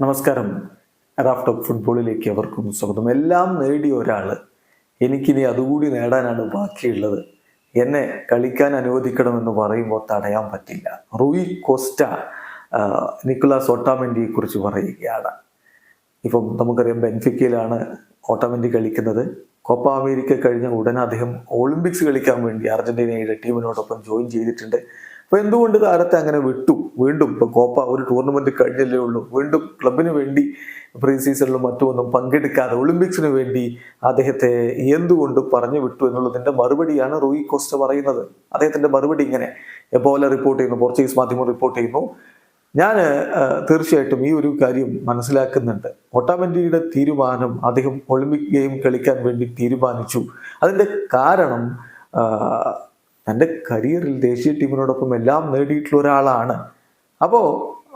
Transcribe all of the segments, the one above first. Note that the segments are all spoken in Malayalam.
നമസ്കാരം. റാഫ് ടോപ്പ് ഫുട്ബോളിലേക്ക് അവർക്കും സ്വാഗതം. എല്ലാം നേടിയ ഒരാൾ എനിക്കിനി അതുകൂടി നേടാനാണ് ബാക്കിയുള്ളത്. എന്നെ കളിക്കാൻ അനുവദിക്കണമെന്ന് പറയുമ്പോൾ തടയാൻ പറ്റില്ല. റൂയി കോസ്റ്റ നിക്കുലാസ് ഓട്ടാമെന്റിയെ കുറിച്ച് പറയുകയാണ്. ഇപ്പം നമുക്കറിയാം ബെൻഫിക്കയിലാണ് ഓട്ടോമെന്റി കളിക്കുന്നത്. കോപ്പ അമേരിക്ക കഴിഞ്ഞ ഉടനെ അദ്ദേഹം ഒളിമ്പിക്സ് കളിക്കാൻ വേണ്ടി അർജന്റീനയുടെ ടീമിനോടൊപ്പം ജോയിൻ ചെയ്തിട്ടുണ്ട്. അപ്പൊ എന്തുകൊണ്ട് താരത്തെ അങ്ങനെ വിട്ടു? വീണ്ടും ഇപ്പൊ കോപ്പ ഒരു ടൂർണമെന്റ് കഴിഞ്ഞല്ലേ ഉള്ളൂ. വീണ്ടും ക്ലബിന് വേണ്ടി പ്രീ സീസണിലും മറ്റുമൊന്നും പങ്കെടുക്കാതെ ഒളിമ്പിക്സിന് വേണ്ടി അദ്ദേഹത്തെ എന്തുകൊണ്ട് പറഞ്ഞു വിട്ടു എന്നുള്ളതിന്റെ മറുപടിയാണ് റോയി കോസ്റ്റ പറയുന്നത്. അദ്ദേഹത്തിന്റെ മറുപടി ഇങ്ങനെ. എബോല റിപ്പോർട്ട് ചെയ്യുന്നു പോർച്ചുഗീസ് മാധ്യമം റിപ്പോർട്ട് ചെയ്യുന്നു. ഞാൻ തീർച്ചയായിട്ടും ഈ ഒരു കാര്യം മനസ്സിലാക്കുന്നുണ്ട്. ഒട്ടാമെന്റിയുടെ തീരുമാനം അദ്ദേഹം ഒളിമ്പിക് ഗെയിം കളിക്കാൻ വേണ്ടി തീരുമാനിച്ചു. അതിന്റെ കാരണം തന്റെ കരിയറിൽ ദേശീയ ടീമിനോടൊപ്പം എല്ലാം നേടിയിട്ടുള്ള ഒരാളാണ്. അപ്പോൾ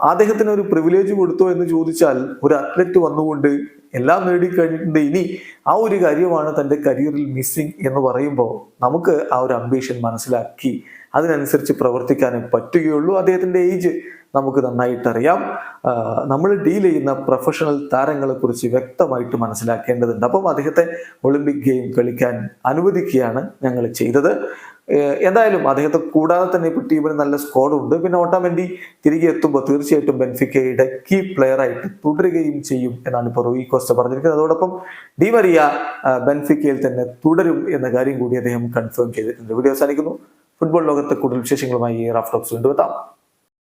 അദ്ദേഹത്തിന് ഒരു പ്രിവിലേജ് കൊടുത്തോ എന്ന് ചോദിച്ചാൽ ഒരു അത്ലറ്റ് വന്നുകൊണ്ട് എല്ലാം നേടിക്കഴിഞ്ഞിട്ടുണ്ട്. ഇനി ആ ഒരു കാര്യമാണ് തന്റെ കരിയറിൽ മിസ്സിങ് എന്ന് പറയുമ്പോൾ നമുക്ക് ആ ഒരു അംബീഷൻ മനസ്സിലാക്കി അതിനനുസരിച്ച് പ്രവർത്തിക്കാനേ പറ്റുകയുള്ളൂ അദ്ദേഹത്തിന്റെ ഏജ് നമുക്ക് നന്നായിട്ടറിയാം. നമ്മൾ ഡീൽ ചെയ്യുന്ന പ്രൊഫഷണൽ താരങ്ങളെ കുറിച്ച് വ്യക്തമായിട്ട് മനസ്സിലാക്കേണ്ടതുണ്ട്. അപ്പം അദ്ദേഹത്തെ ഒളിമ്പിക് ഗെയിം കളിക്കാൻ അനുവദിക്കുകയാണ് ഞങ്ങൾ ചെയ്തത്. എന്തായാലും അദ്ദേഹത്തെ കൂടാതെ തന്നെ ഇപ്പോൾ ടീമിന് നല്ല സ്കോഡുണ്ട് പിന്നെ ഓട്ടാമെന്റി തിരികെ എത്തുമ്പോൾ തീർച്ചയായിട്ടും ബെൻഫിക്കയുടെ കീ പ്ലെയർ ആയിട്ട് തുടരുകയും ചെയ്യും എന്നാണ് ഇപ്പോൾ റോയി കോസ്റ്റ പറഞ്ഞിരിക്കുന്നത്. അതോടൊപ്പം ഡിമറിയ ബെൻഫിക്കയിൽ തന്നെ തുടരും എന്ന കാര്യം കൂടി അദ്ദേഹം കൺഫേം ചെയ്തിട്ടുണ്ട്. വീഡിയോ അവസാനിക്കുന്നു. ഫുട്ബോൾ ലോകത്തെ കൂടുതൽ വിശേഷങ്ങളുമായി റാഫ്റ്റോക്സ് വീണ്ടും